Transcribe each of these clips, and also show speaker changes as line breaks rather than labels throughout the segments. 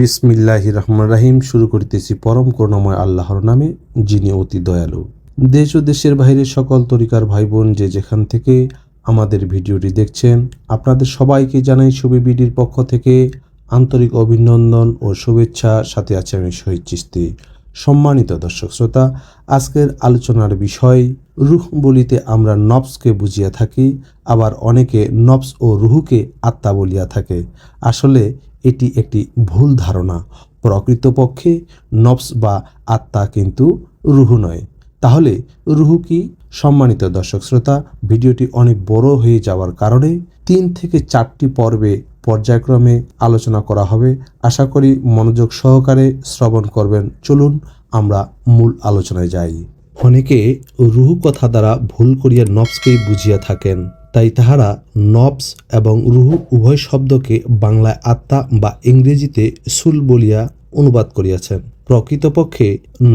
বিসমিল্লাহ রহমান রাহিম শুরু করিতেছি পরম করুণাময় আল্লাহর নামে, যিনি অতি দয়ালু। দেশ ও দেশের বাইরে সকল তরিকার ভাই বোন যে যেখান থেকে আমাদের ভিডিওটি দেখছেন, আপনাদের সবাইকে জানাই শুভে বিডির পক্ষ থেকে আন্তরিক অভিনন্দন ও শুভেচ্ছা। সাথে আছে আমি শহীদ চিস্তি সম্মানিত দর্শক শ্রোতা, আজকের আলোচনার বিষয়, রুহ বলিতে আমরা নবসকে বুঝিয়া থাকি, আবার অনেকে নবস ও রুহুকে আত্মা বলিয়া থাকে। আসলে এটি একটি ভুল ধারণা। প্রকৃতপক্ষে নফস বা আত্মা কিন্তু রুহু নয়। তাহলে রুহু কি? সম্মানিত দর্শক শ্রোতা, ভিডিওটি অনেক বড় হয়ে যাওয়ার কারণে তিন থেকে চারটি পর্বে পর্যায়ক্রমে আলোচনা করা হবে। আশা করি মনোযোগ সহকারে শ্রবণ করবেন। চলুন আমরা মূল আলোচনায় যাই। অনেকে রুহু কথা দ্বারা ভুল করিয়া নফসকেই বুঝিয়া থাকেন। তাই তাহারা নবস এবং রুহু উভয় শব্দকে বাংলায় আত্মা বা ইংরেজিতে সুল বলিয়া অনুবাদ করিয়াছেন। প্রকৃতপক্ষে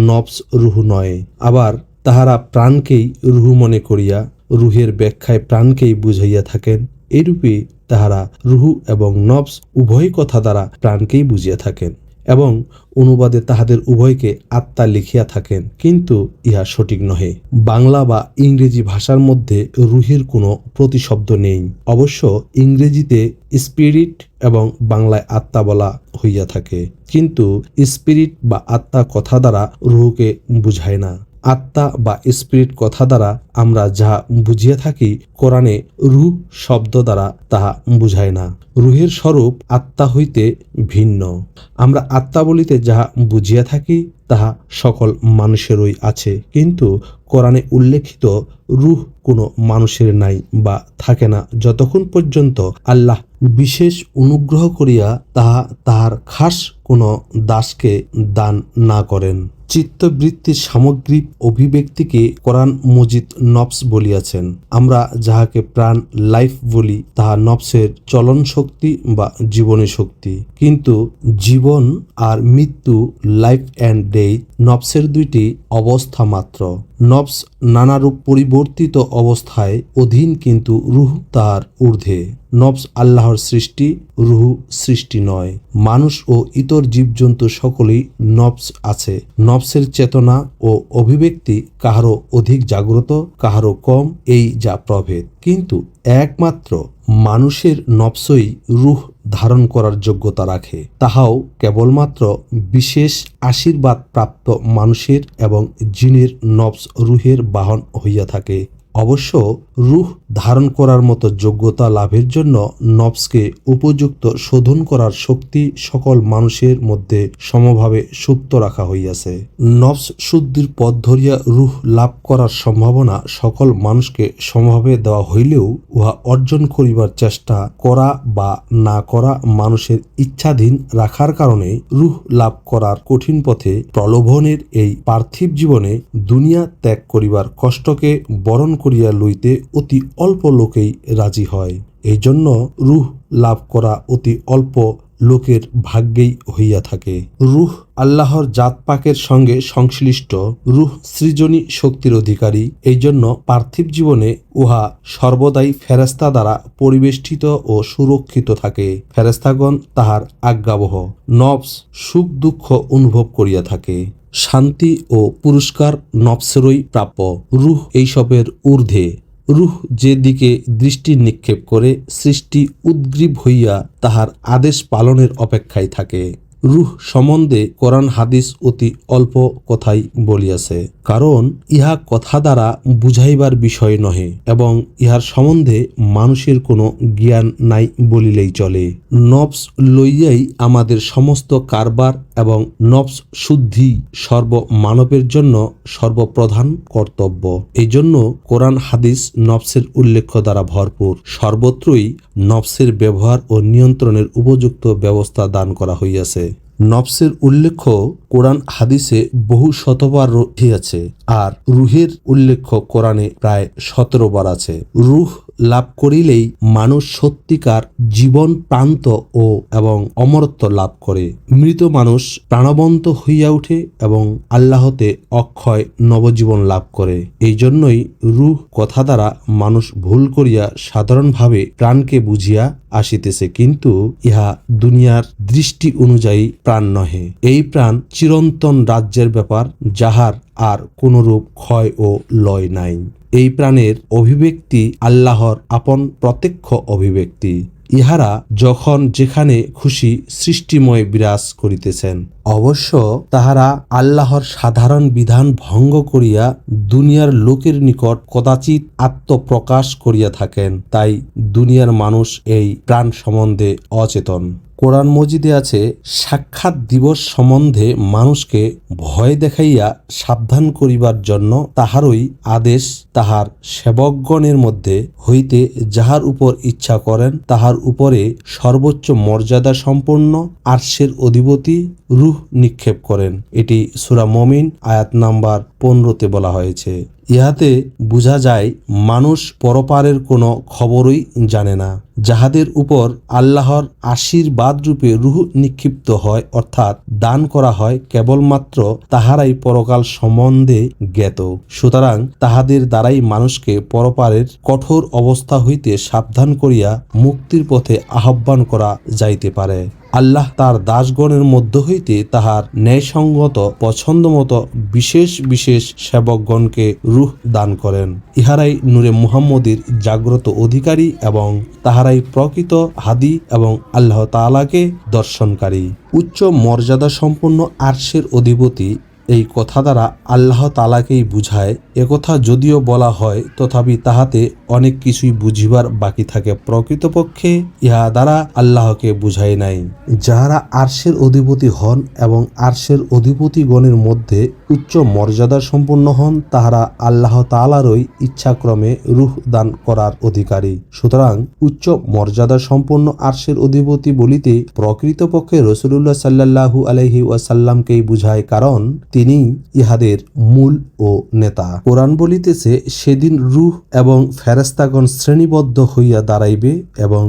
নবস রুহু নয়, আবার তাহারা প্রাণকেই রুহু মনে করিয়া রুহের ব্যাখ্যায় প্রাণকেই বুঝাইয়া থাকেন, এরূপে তাহারা রুহু এবং নবস উভয় কথা দ্বারা প্রাণকেই বুঝিয়া থাকেন। এবং অনুবাদে তাহাদের উভয়কে আত্মা লিখিয়া থাকেন, কিন্তু ইহা সঠিক নহে। বাংলা বা ইংরেজি ভাষার মধ্যে রুহির কোনো প্রতিশব্দ নেই। অবশ্য ইংরেজিতে স্পিরিট এবং বাংলায় আত্মা বলা হইয়া থাকে, কিন্তু স্পিরিট বা আত্মা কথা দ্বারা রুহকে বুঝায় না। আত্মা বা স্পিরিট কথা দ্বারা আমরা যাহা বুঝিয়া থাকি, কোরআনে রুহ শব্দ দ্বারা তাহা বুঝায় না। রুহের স্বরূপ আত্মা হইতে ভিন্ন। আমরা আত্মা বলিতে যাহা বুঝিয়া থাকি, তাহা সকল মানুষেরই আছে। কিন্তু কোরআনে উল্লেখিত রুহ কোনো মানুষের নাই বা থাকে না। যতক্ষণ পর্যন্ত আল্লাহ বিশেষ অনুগ্রহ করিয়া তাহা তাহার খাস কোনো দাসকে দান না করেন। চিত্তবৃত্তির সামগ্রিক অভিব্যক্তিকে কোরআন মজিদ নফস বলিয়াছেন। আমরা যাহাকে প্রাণ লাইফ বলি, তাহা নফসের চলন শক্তি বা জীবনী শক্তি। কিন্তু জীবন আর মৃত্যু, লাইফ অ্যান্ড ডেথ নফসের দুইটি অবস্থা মাত্র। নফস নানারূপ পরিবর্তিত অবস্থায় অধীন কিন্তু রুহ তার ঊর্ধ্বে। নফস আল্লাহর সৃষ্টি, রুহু সৃষ্টি নয়। মানুষ ও ইতর জীবজন্তু সকলেই নফস আছে। নফসের চেতনা ও অভিব্যক্তি কাহারও অধিক জাগ্রত কাহারও কম, এই যা প্রভেদ। কিন্তু একমাত্র মানুষের নফসই রুহ ধারণ করার যোগ্যতা রাখে। তাহাও কেবলমাত্র বিশেষ আশীর্বাদ প্রাপ্ত মানুষের এবং জিনের নবস রুহের বাহন হইয়া থাকে। অবশ্য রুহ ধারণ করার মতো যোগ্যতা লাভের জন্য নফসকে উপযুক্ত শোধন করার শক্তি সকল মানুষের মধ্যে সমভাবে সুপ্ত রাখা হইয়াছে। নফস শুদ্ধির পথ ধরিয়া রুহ লাভ করার সম্ভাবনা সকল মানুষকে সমভাবে দেওয়া হইলেও উহা অর্জন করিবার চেষ্টা করা বা না করা মানুষের ইচ্ছাধীন রাখার কারণে রুহ লাভ করার কঠিন পথে প্রলোভনের এই পার্থিব জীবনে দুনিয়া ত্যাগ করিবার কষ্টকে বরণ করিয়া লইতে অতি অল্প লোকেই রাজি হয়। এই জন্য রুহ লাভ করা অতি অল্প লোকের ভাগ্যেই হইয়া থাকে। রুহ আল্লাহর জাত পাকের সঙ্গে সংশ্লিষ্ট। রুহ সৃজনী শক্তির অধিকারী। এই জন্য পার্থিব জীবনে উহা সর্বদাই ফেরেস্তা দ্বারা পরিবেষ্টিত ও সুরক্ষিত থাকে। ফেরেস্তাগণ তাহার আজ্ঞাবহ। নবস সুখ দুঃখ অনুভব করিয়া থাকে। শান্তি ও পুরস্কার নফসেরই প্রাপ্য। রুহ এইসবের ঊর্ধ্বে। রুহ যেদিকে দৃষ্টি নিক্ষেপ করে সৃষ্টি উদ্গ্রীব হইয়া তাহার আদেশ পালনের অপেক্ষায় থাকে। রুহ সম্বন্ধে কোরআন হাদিস অতি অল্প কথাই বলিয়াছে, কারণ ইহা কথা দ্বারা বুঝাইবার বিষয় নহে এবং ইহার সম্বন্ধে মানুষের কোনো জ্ঞান নাই বলিলেই চলে। নবস লইয়াই আমাদের সমস্ত কারবার এবং নবস শুদ্ধি সর্ব মানবের জন্য সর্বপ্রধান কর্তব্য। এই জন্য কোরআন হাদিস নবসের উল্লেখ্য দ্বারা ভরপুর। সর্বত্রই নবসের ব্যবহার ও নিয়ন্ত্রণের উপযুক্ত ব্যবস্থা দান করা হইয়াছে। নফসের উল্লেখ্য কোরআন হাদিসে বহু শতবার রহিয়াছে আর রুহের উল্লেখ্য কোরআনে প্রায় সতেরো বার আছে। রুহ লাভ করিলেই মানুষ সত্যিকার জীবন প্রান্ত ও এবং অমরত্ব লাভ করে। মৃত মানুষ প্রাণবন্ত হইয়া উঠে এবং আল্লাহতে অক্ষয় নবজীবন লাভ করে। এই জন্যই রুহ কথা দ্বারা মানুষ ভুল করিয়া সাধারণভাবে প্রাণকে বুঝিয়া আসিতেছে, কিন্তু ইহা দুনিয়ার দৃষ্টি অনুযায়ী প্রাণ নহে। এই প্রাণ চিরন্তন রাজ্যের ব্যাপার, যাহার আর কোনরূপ ক্ষয় ও লয় নাই। এই প্রাণের অভিব্যক্তি আল্লাহর আপন প্রত্যক্ষ অভিব্যক্তি। ইহারা যখন যেখানে খুশি সৃষ্টিময় বিরাজ করিতেছেন, অবশ্য তাহারা আল্লাহর সাধারণ বিধান ভঙ্গ করিয়া দুনিয়ার লোকের নিকট কদাচিৎ আত্মপ্রকাশ করিয়া থাকেন, তাই দুনিয়ার মানুষ এই প্রাণ সম্বন্ধে অচেতন। কোরআন মজিদে আছে, সাক্ষাৎ দিবস সম্বন্ধে মানুষকে ভয় দেখাইয়া সাবধান করিবার জন্য তাহারই আদেশ তাহার সেবকগণের মধ্যে হইতে যাহার উপর ইচ্ছা করেন, তাহার উপরে সর্বোচ্চ মর্যাদা সম্পন্ন আর্শের অধিপতি রুহ নিক্ষেপ করেন। এটি সুরা মমিন, আয়াত নাম্বার পনেরোতে বলা হয়েছে। ইহাতে বোঝা যায়, মানুষ পরপারের কোনো খবরই জানে না, যাহাদের উপর আল্লাহর আশীর্বাদ রূপে রুহ নিক্ষিপ্ত হয়, অর্থাৎ দান করা হয়, কেবলমাত্র তাহারাই পরকাল সম্বন্ধে জ্ঞাত। সুতরাং তাহাদের দ্বারাই মানুষকে পরপারের কঠোর অবস্থা হইতে সাবধান করিয়া মুক্তির পথে আহ্বান করা যাইতে পারে। আল্লাহ তার দাসগণের মধ্য হইতে তাহার ন্যায়সঙ্গত পছন্দ মতো বিশেষ বিশেষ সেবকগণকে রুহ দান করেন। ইহারাই নূরে মুহাম্মদীর জাগ্রত অধিকারী এবং তাহারাই প্রকৃত হাদি এবং আল্লাহ তালাকে দর্শনকারী। উচ্চ মর্যাদা সম্পন্ন আর্শের অধিপতি এই কথা দ্বারা আল্লাহ তালাকেই বুঝায় একথা যদিও বলা হয়, তথাপি তাহাতে অনেক কিছুই বুঝিবার বাকি থাকে। প্রকৃতপক্ষে ইহা দ্বারা আল্লাহকে বুঝায় নাই। যাহারা আর্শের অধিপতি হন এবং আর্শের অধিপতিগণের মধ্যে উচ্চ মর্যাদা সম্পন্ন হন, তাহারা আল্লাহ তালারই ইচ্ছাক্রমে রুহ দান করার অধিকারী। সুতরাং উচ্চ মর্যাদা সম্পন্ন আর্শের অধিপতি বলিতে প্রকৃতপক্ষে রসুল্লাহ সাল্লাহু আলহি ওয়াসাল্লামকেই বুঝায়, কারণ তিনি ইহাদের মূল ও নেতা। কোরআন বলিতেছে, সেদিন রুহ এবং ফেরাস্তাগণ শ্রেণীবদ্ধ হইয়া দাঁড়াইবে এবং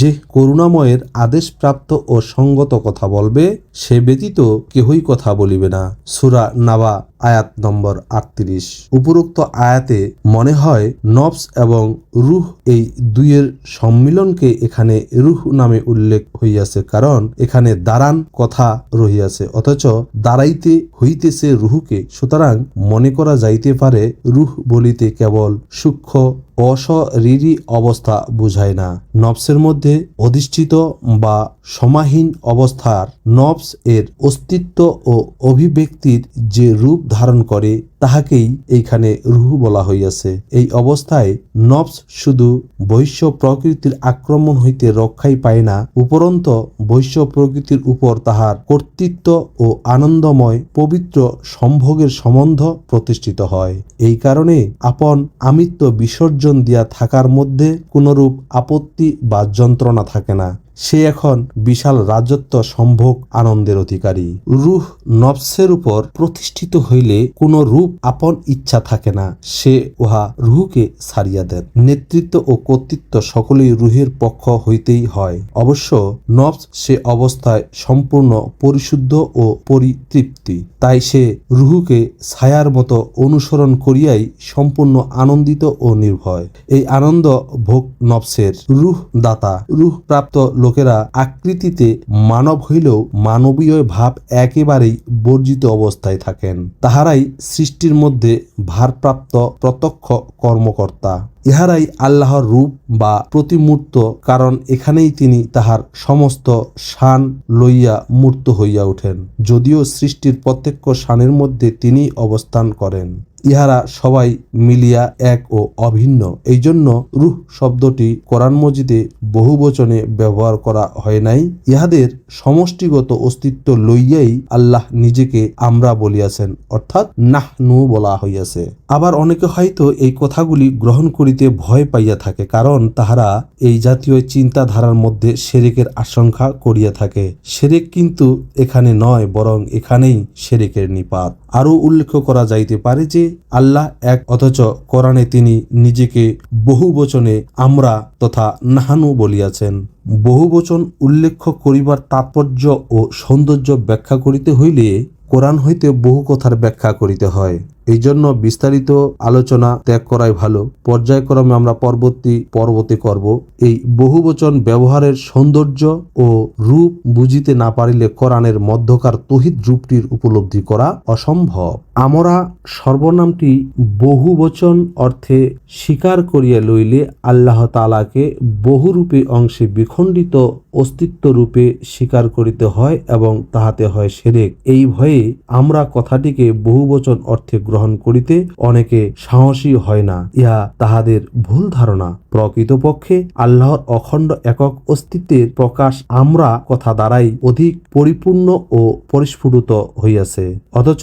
যে করুণাময়ের আদেশপ্রাপ্ত ও সঙ্গত কথা বলবে, সে ব্যতীত কেহই কথা বলিবে না। সুরা নাবা, আয়াত নম্বর আটত্রিশ। উপরোক্ত আয়াতে মনে হয় নবস এবং রুহ এই দুইয়ের সম্মিলনকে এখানে রুহ নামে উল্লেখ হইয়াছে, কারণ এখানে দাঁড়ান কথা রহিয়াছে, অথচ দাঁড়াইতে হইতেছে রুহুকে। সুতরাং মনে করা যাইতে পারে, রুহ বলিতে কেবল সূক্ষ্ম অশরীরী অবস্থা বুঝায় না। নবসের মধ্যে অধিষ্ঠিত বা সমাহীন অবস্থার নবস এর অস্তিত্ব ও অভিব্যক্তির যে রূপ ধারণ করে, তাহাকেই এইখানে রুহ বলা হইয়াছে। এই অবস্থায় নবস শুধু বৈশ্য প্রকৃতির আক্রমণ হইতে রক্ষাই পায় না, উপরন্ত বৈশ্য প্রকৃতির উপর তাহার কর্তৃত্ব ও আনন্দময় পবিত্র সম্ভোগের সম্বন্ধ প্রতিষ্ঠিত হয়। এই কারণে আপন আমিত্ব বিসর্জন দিয়া থাকার মধ্যে কোনরূপ আপত্তি বা যন্ত্রণা থাকে না। সে এখন বিশাল রাজত্ব সম্ভোগ আনন্দের অধিকারী। রুহ নবসের উপর প্রতিষ্ঠিত হইলে কোনো রূপ আপন ইচ্ছা থাকে না। সে উহা রুহকে ছাড়িয়া দেন। নেতৃত্ব ও কর্তৃত্ব সকলেই রুহের পক্ষ হইতেই হয়। অবশ্য নবস সে অবস্থায় সম্পূর্ণ পরিশুদ্ধ ও পরিতৃপ্তি। তাই সে রুহুকে ছায়ার মতো অনুসরণ করিয়াই সম্পূর্ণ আনন্দিত ও নির্ভয়। এই আনন্দ ভোগ নবসের। রুহ দাতা। রুহ প্রাপ্ত লোকেরা আকৃতিতে মানব হইলেও মানবীয় ভাব একেবারেই বর্জিত অবস্থায় থাকেন। তাহারাই সৃষ্টির মধ্যে ভারপ্রাপ্ত প্রত্যক্ষ কর্মকর্তা। ইহারাই আল্লাহর রূপ বা প্রতিমূর্ত, কারণ এখানেই তিনি তাহার সমস্ত শান লইয়া মূর্ত হইয়া ওঠেন। যদিও সৃষ্টির প্রত্যেক শানের মধ্যে তিনি অবস্থান করেন। ইহারা সবাই মিলিয়া এক ও অভিন্ন। এই জন্য রুহ শব্দটি কোরআন মজিদে বহু বচনে ব্যবহার করা হয় নাই। ইহাদের সমষ্টিগত অস্তিত্ব লইয়াই আল্লাহ নিজেকে আমরা বলিয়াছেন, অর্থাৎ নাহনু বলা হইয়াছে। আবার অনেকে হয়তো এই কথাগুলি গ্রহণ করিতে ভয় পাইয়া থাকে, কারণ তাহারা এই জাতীয় চিন্তাধারার মধ্যে সেরেকের আশঙ্কা করিয়া থাকে। সেরেক কিন্তু এখানে নয়, বরং এখানেই সেরেকের নিপাত। আরও উল্লেখ করা যাইতে পারে যে আল্লাহ এক, অথচ কোরআনে তিনি নিজেকে বহু বচনে আমরা তথা নাহানু বলিয়াছেন। বহু বচন উল্লেখ করিবার তাৎপর্য ও সৌন্দর্য ব্যাখ্যা করিতে হইলে কোরআন হইতে বহু কথার ব্যাখ্যা করিতে হয়। এই জন্য বিস্তারিত আলোচনা ত্যাগ করাই ভালো। পর্যায়ক্রমে আমরা পরবর্তী পর্বতে করব। এই বহুবচন ব্যবহারের সৌন্দর্য ও রূপ বুঝিতে না পারিলে কোরআনের মধ্যকার তহিদ রূপটির উপলব্ধি করা অসম্ভব। আমরা সর্বনামটি বহুবচন অর্থে স্বীকার করিয়া লইলে আল্লাহ তালাকে বহুরূপে অংশে বিখণ্ডিত অস্তিত্ব রূপে স্বীকার করিতে হয় এবং তাহাতে হয় সেরেক। এই ভয়ে আমরা কথাটিকে বহুবচন অর্থে গ্রহণ করিতে অনেকে সাহসী হয় না ইহা তাহাদের ভুল ধারণা। প্রকৃতপক্ষে আল্লাহর অখণ্ড একক অস্তিত্বের প্রকাশ আমরা কথা দ্বারাই অধিক পরিপূর্ণ ও পরিস্ফুটিত হইয়াছে। অথচ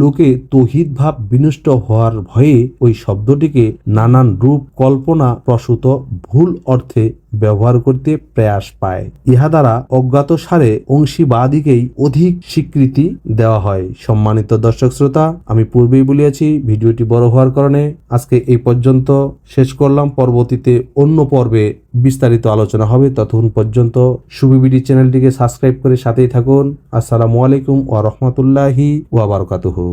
লোকে তহিদ ভাব বিনষ্ট হওয়ার ভয়ে ওই শব্দটিকে নানান রূপ কল্পনা প্রসূত ভুল অর্থে ব্যবহার করতে প্রয়াস পায়। ইহা দ্বারা অজ্ঞাত সারে অংশীবাদীকেই অধিক স্বীকৃতি দেওয়া হয়। সম্মানিত দর্শক শ্রোতা, আমি পূর্বেই বলিয়াছি, ভিডিওটি বড় হওয়ার কারণে আজকে এই পর্যন্ত শেষ করলাম। পরবর্তীতে অন্য পর্বে বিস্তারিত আলোচনা হবে। ততক্ষণ পর্যন্ত সুবিবিডি চ্যানেলটিকে সাবস্ক্রাইব করে সাথেই থাকুন। আসসালামু আলাইকুম ওয়া রাহমাতুল্লাহি ওয়া বারাকাতুহু।